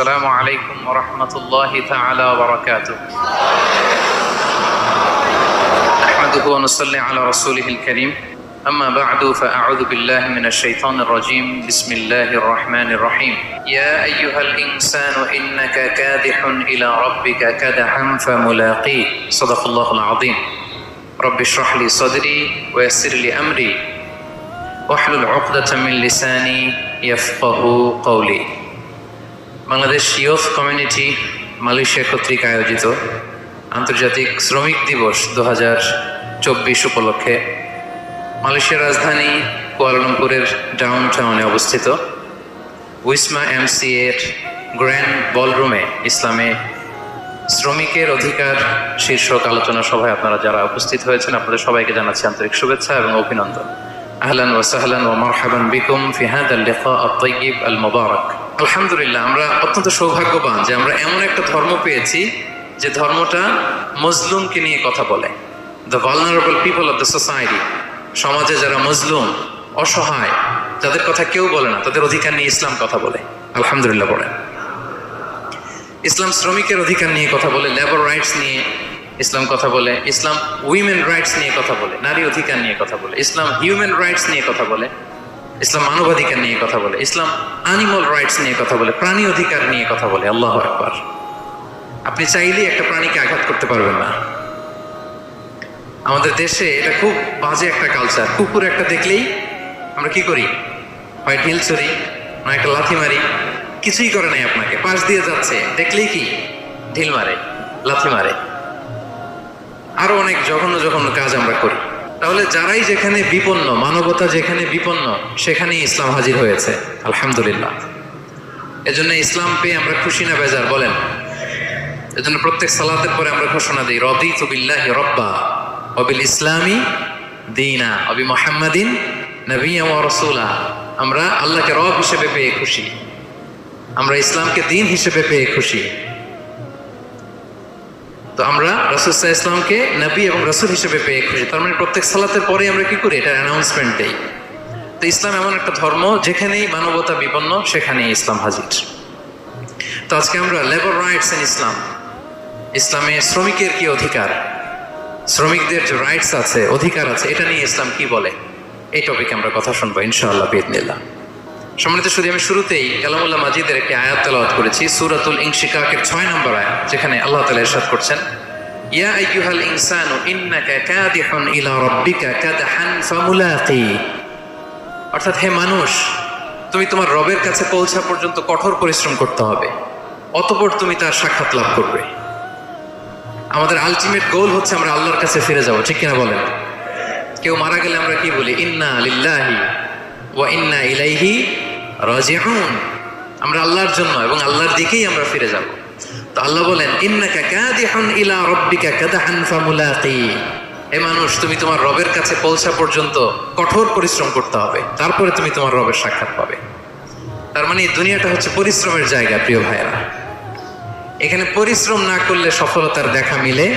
السلام عليكم ورحمة الله تعالى وبركاته. نحمده ونصلي على رسوله الكريم. أما بعد فأعوذ بالله من الشيطان الرجيم. بسم الله الرحمن الرحيم. يا أيها الإنسان إنك كادح إلى ربك كدحا فملاقيه. صدق الله العظيم. رب اشرح لي صدري ويسر لي أمري. واحلل عقدة من لساني يفقه قولي. Bangladesh youth community Malaysia কর্তৃক আয়োজিত আন্তর্জাতিক শ্রমিক দিবস দু হাজার চব্বিশ উপলক্ষে মালয়েশিয়ার রাজধানী কুয়ালালামপুরের ডাউন টাউনে অবস্থিত উইসমা এমসি এর গ্র্যান্ড বলরুমে ইসলামে শ্রমিকের অধিকার শীর্ষক আলোচনা সভায় আপনারা যারা উপস্থিত হয়েছেন, আপনাদের সবাইকে জানাচ্ছি আন্তরিক শুভেচ্ছা এবং অভিনন্দন। আহলান ওয়া সাহলান ওয়া মারহাবান বিকুম ফি হাদাল লিকা আত-তাইয়িব আল মুবারাক। আলহামদুলিল্লাহ, আমরা অত্যন্ত সৌভাগ্যবান যে আমরা এমন একটা ধর্ম পেয়েছি যে ধর্মটা মজলুমকে নিয়ে কথা বলে। The vulnerable people of the society সমাজে যারা মজলুম, অসহায় যাদের কথা কেউ বলে না, তাদের অধিকার নিয়ে ইসলাম কথা বলে। আলহামদুলিল্লাহ বলেন ইসলাম শ্রমিকের অধিকার নিয়ে কথা বলে লেবার রাইটস নিয়ে ইসলাম কথা বলে, ইসলাম উইমেন রাইটস নিয়ে কথা বলে, নারী অধিকার নিয়ে কথা বলে, ইসলাম হিউম্যান রাইটস নিয়ে কথা বলে। ইসলাম মানবাধিকার নিয়ে কথা বলে, ইসলাম অ্যানিমাল রাইটস নিয়ে কথা বলে, প্রাণী অধিকার নিয়ে কথা বলে, আল্লাহ একবার আপনি চাইলেই একটা প্রাণীকে আঘাত করতে পারবেন না। আমাদের দেশে এটা খুব বাজে একটা কালচার কুকুর একটা দেখলেই আমরা কি করি? হয় ঢিল চড়ি না একটা লাথি মারি, কিছুই করে নাই আপনাকে। পাশ দিয়ে যাচ্ছে, দেখলেই কি? ঢিল মারে, লাথি মারে। আরও অনেক জঘন্য জঘন্য কাজ আমরা করি। তাহলে যারাই যেখানে বিপন্ন, মানবতা যেখানে বিপন্ন, সেখানেই ইসলাম হাজির হয়েছে। আলহামদুলিল্লাহ। এজন্য ইসলাম পেয়ে আমরা খুশি না বেজার, বলেন। এজন্য প্রত্যেক সালাতের পরে আমরা ঘোষণা দিই রবি তুবিল্লাহ রব্বা অবিল ইসলামী দিনা অবি মোহাম্মদিন নবী রসুলা। আমরা আল্লাহকে রব হিসেবে পেয়ে খুশি। আমরা ইসলামকে দিন হিসেবে পেয়ে খুশি। তো আমরা রসুল্লাহ ইসলামকে নবী এবং রসুল হিসেবে পেয়ে খুশি। তার মানে প্রত্যেক সালাতের পরে আমরা কি করি? এটা অ্যানাউন্সমেন্ট দেই। তো ইসলাম এমন একটা ধর্ম যেখানেই মানবতা বিপন্ন, সেখানেই ইসলাম হাজির। তো আজকে আমরা লেবার রাইটস ইন ইসলাম ইসলামে শ্রমিকের কি অধিকার? শ্রমিকদের যে রাইটস আছে, অধিকার আছে, এটা নিয়ে ইসলাম কি বলে? এই টপিকে আমরা কথা শুনব, ইনশাআল্লাহ বিদনিল্লাহ সম্মানিত শুধু আমি শুরুতেই কালামুল্লাহ মাজিদের একটি আয়াত তেলাওয়াত করেছি, সুরাতুল ইনশিকাকের ছয় নম্বর আয়াত, যেখানে আল্লাহ তালা ইরশাদ করছেন, ইয়া আইয়ুহাল ইনসানু ইন্নাকা কাদিহুন ইলা রাব্বিকা কাদহান ফামুলাকি। অর্থাৎ হে মানুষ, তুমি তোমার রবের কাছে পৌঁছা পর্যন্ত কঠোর পরিশ্রম করতে হবে, অতপর তুমি তার সাক্ষাৎ লাভ করবে। আমাদের আলটিমেট গোল হচ্ছে আমরা আল্লাহর কাছে ফিরে যাব, ঠিক কিনা বলেন? কেউ মারা গেলে আমরা কি বলি? ইন্না লিল্লাহি ওয়া ইন্না ইলাইহি রাজিউন। আমরা আল্লাহর জন্য এবং আল্লাহর দিকেই আমরা ফিরে যাব। তো আল্লাহ বলেন, ইন্নাকা কাদিহুন ইলা রাব্বিকা কাদহান ফামুলাকি। হে মানুষ, তুমি তোমার রবের কাছে পৌঁছা পর্যন্ত কঠোর পরিশ্রম করতে হবে। তারপরে তুমি তোমার রবের সাক্ষাৎ পাবে। তার মানে এই দুনিয়াটা হচ্ছে পরিশ্রমের জায়গা, প্রিয় ভাইয়েরা। এখানে পরিশ্রম না করলে সফলতার দেখা মিলে